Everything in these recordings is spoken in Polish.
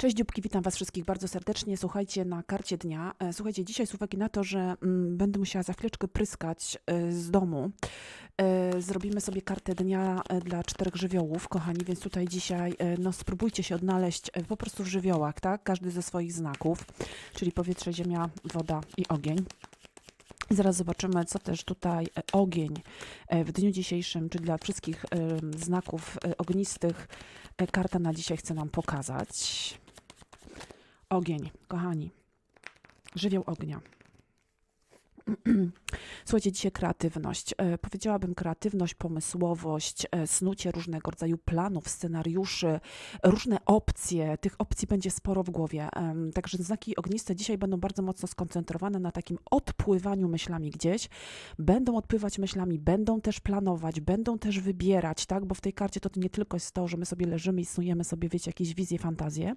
Cześć dzióbki, witam Was wszystkich bardzo serdecznie. Słuchajcie, na karcie dnia. e, Słuchajcie, dzisiaj z uwagi na to, że mm, będę musiała za chwileczkę pryskać e, z domu, e, zrobimy sobie kartę dnia dla czterech żywiołów, kochani, więc tutaj dzisiaj no, spróbujcie się odnaleźć po prostu w żywiołach, tak? Każdy ze swoich znaków, czyli powietrze, ziemia, woda i ogień. Zaraz zobaczymy, co też tutaj ogień w dniu dzisiejszym, czy dla wszystkich znaków ognistych, karta na dzisiaj chce nam pokazać. Ogień, kochani. Żywioł ognia. Słuchajcie, dzisiaj kreatywność. E, powiedziałabym kreatywność, pomysłowość, e, snucie różnego rodzaju planów, scenariuszy, różne opcje. Tych opcji będzie sporo w głowie. Także znaki ogniste dzisiaj będą bardzo mocno skoncentrowane na takim odpływaniu myślami gdzieś. Będą odpływać myślami, będą też planować, będą też wybierać, tak? Bo w tej karcie to nie tylko jest to, że my sobie leżymy i snujemy sobie, wiecie, jakieś wizje, fantazje,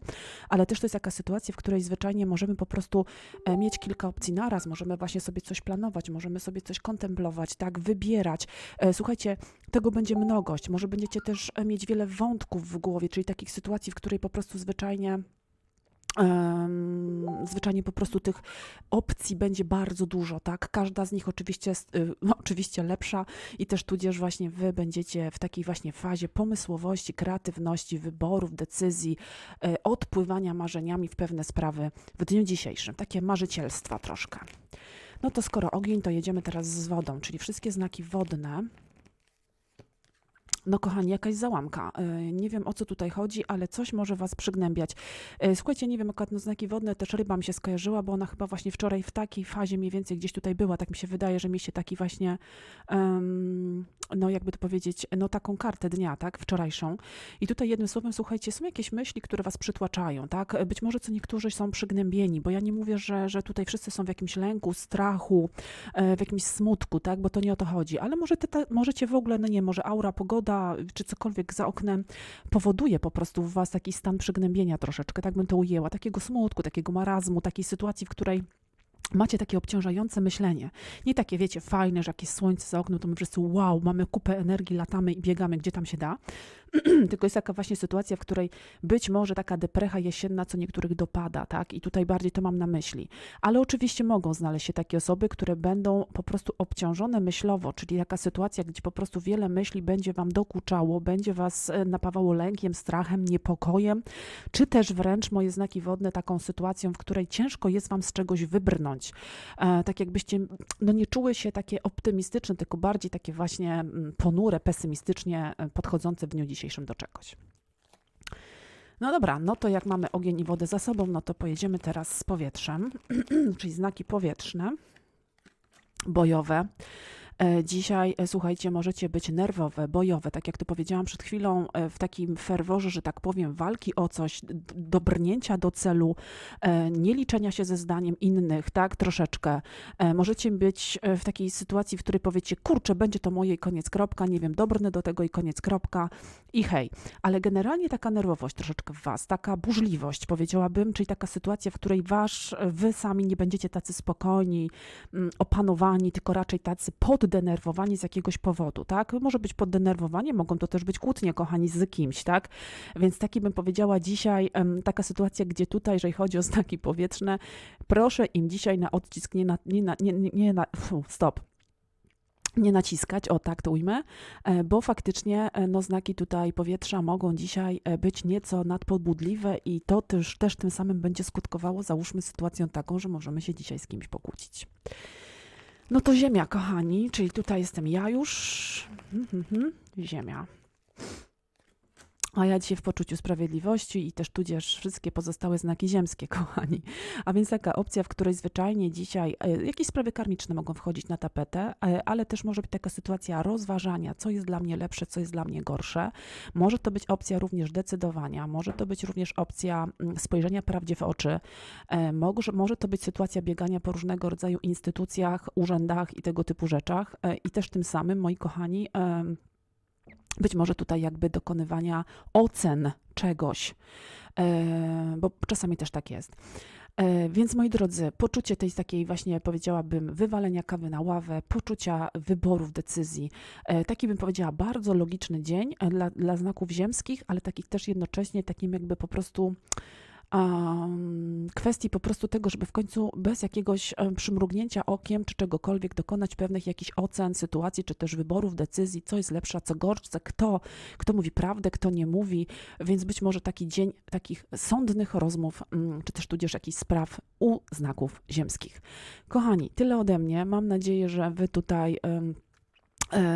ale też to jest taka sytuacja, w której zwyczajnie możemy po prostu e, mieć kilka opcji naraz, możemy właśnie sobie coś planować, możemy sobie coś kontemplować, tak, wybierać. E, Słuchajcie, tego będzie mnogość. Może będziecie też e, mieć wiele wątków w głowie, czyli takich sytuacji, w której po prostu zwyczajnie em, zwyczajnie po prostu tych opcji będzie bardzo dużo, tak? Każda z nich oczywiście, y, no, oczywiście lepsza i też tudzież właśnie wy będziecie w takiej właśnie fazie pomysłowości, kreatywności, wyborów, decyzji, e, odpływania marzeniami w pewne sprawy w dniu dzisiejszym. Takie marzycielstwa troszkę. No to skoro ogień, to jedziemy teraz z wodą, czyli wszystkie znaki wodne. No kochani, jakaś załamka. E, Nie wiem o co tutaj chodzi, ale coś może was przygnębiać. E, Słuchajcie, nie wiem, akurat no znaki wodne też ryba mi się skojarzyła, bo ona chyba właśnie wczoraj w takiej fazie mniej więcej gdzieś tutaj była. Tak mi się wydaje, że mieliście taki właśnie, em, no jakby to powiedzieć, no taką kartę dnia, tak, wczorajszą. I tutaj jednym słowem, słuchajcie, są jakieś myśli, które was przytłaczają, tak? Być może co niektórzy są przygnębieni, bo ja nie mówię, że, że tutaj wszyscy są w jakimś lęku, strachu, e, w jakimś smutku, tak? Bo to nie o to chodzi. Ale może te, te, możecie w ogóle, no nie, może aura, pogoda, czy cokolwiek za oknem powoduje po prostu w was taki stan przygnębienia troszeczkę, tak bym to ujęła, takiego smutku, takiego marazmu, takiej sytuacji, w której macie takie obciążające myślenie. Nie takie, wiecie, fajne, że jakieś słońce za oknem, to my wszyscy wow, mamy kupę energii, latamy i biegamy, gdzie tam się da. Tylko jest taka właśnie sytuacja, w której być może taka deprecha jesienna, co niektórych dopada, tak? I tutaj bardziej to mam na myśli. Ale oczywiście mogą znaleźć się takie osoby, które będą po prostu obciążone myślowo, czyli taka sytuacja, gdzie po prostu wiele myśli będzie wam dokuczało, będzie was e, napawało lękiem, strachem, niepokojem, czy też wręcz moje znaki wodne taką sytuacją, w której ciężko jest wam z czegoś wybrnąć. E, tak jakbyście no nie czuły się takie optymistyczne, tylko bardziej takie właśnie mm, ponure, pesymistycznie e, podchodzące w dniu dzisiejszym do czegoś. No dobra, no to jak mamy ogień i wodę za sobą, no to pojedziemy teraz z powietrzem, czyli znaki powietrzne, bojowe. E, Dzisiaj, e, słuchajcie, możecie być nerwowe, bojowe, tak jak to powiedziałam przed chwilą, e, w takim ferworze, że tak powiem, walki o coś, dobrnięcia do celu, nie liczenia się ze zdaniem innych, tak, troszeczkę. Możecie być w takiej sytuacji, w której powiecie, kurczę, będzie to moje i koniec kropka, nie wiem, dobrnę do tego i koniec kropka i hej. Ale generalnie taka nerwowość troszeczkę w was, taka burzliwość, powiedziałabym, czyli taka sytuacja, w której wasz, wy sami nie będziecie tacy spokojni, mm, opanowani, tylko raczej tacy poddenerwowani z jakiegoś powodu, tak? Może być poddenerwowanie, mogą to też być kłótnie, kochani, z kimś, tak? Więc taki bym powiedziała dzisiaj, taka sytuacja, gdzie tutaj, jeżeli chodzi o znaki powietrzne, proszę im dzisiaj na odcisk nie na, nie na, nie, nie, na, stop, nie naciskać, o tak to ujmę, e, bo faktycznie e, no, znaki tutaj powietrza mogą dzisiaj e, być nieco nadpobudliwe i to też, też tym samym będzie skutkowało, załóżmy, sytuacją taką, że możemy się dzisiaj z kimś pokłócić. No to Ziemia, kochani, czyli tutaj jestem ja już. Mhm, mhm, Ziemia. A ja dzisiaj w poczuciu sprawiedliwości i też tudzież wszystkie pozostałe znaki ziemskie, kochani. A więc taka opcja, w której zwyczajnie dzisiaj e, jakieś sprawy karmiczne mogą wchodzić na tapetę, e, ale też może być taka sytuacja rozważania, co jest dla mnie lepsze, co jest dla mnie gorsze. Może to być opcja również decydowania, może to być również opcja mm, spojrzenia prawdzie w oczy, e, może, może to być sytuacja biegania po różnego rodzaju instytucjach, urzędach i tego typu rzeczach. I też tym samym, moi kochani, być może tutaj jakby dokonywania ocen czegoś, e, bo czasami też tak jest. E, Więc moi drodzy, poczucie tej takiej właśnie powiedziałabym wywalenia kawy na ławę, poczucia wyborów, decyzji, e, taki bym powiedziała bardzo logiczny dzień dla, dla znaków ziemskich, ale takich też jednocześnie takim jakby po prostu kwestii po prostu tego, żeby w końcu bez jakiegoś przymrugnięcia okiem czy czegokolwiek dokonać pewnych jakichś ocen sytuacji, czy też wyborów, decyzji, co jest lepsze, co gorsze, kto, kto mówi prawdę, kto nie mówi, więc być może taki dzień takich sądnych rozmów, mm, czy też tudzież jakichś spraw u znaków ziemskich. Kochani, tyle ode mnie. Mam nadzieję, że wy tutaj.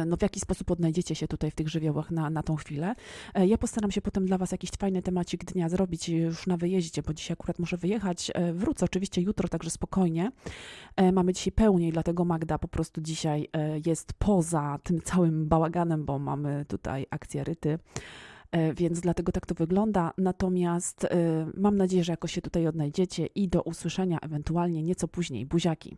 No, w jaki sposób odnajdziecie się tutaj w tych żywiołach na, na tą chwilę. E, Ja postaram się potem dla Was jakiś fajny temacik dnia zrobić już na wyjeździe, bo dzisiaj akurat muszę wyjechać. E, Wrócę oczywiście jutro, także spokojnie. E, Mamy dzisiaj pełniej, dlatego Magda po prostu dzisiaj e, jest poza tym całym bałaganem, bo mamy tutaj akcję ryty. E, Więc dlatego tak to wygląda. Natomiast e, mam nadzieję, że jakoś się tutaj odnajdziecie i do usłyszenia ewentualnie nieco później. Buziaki.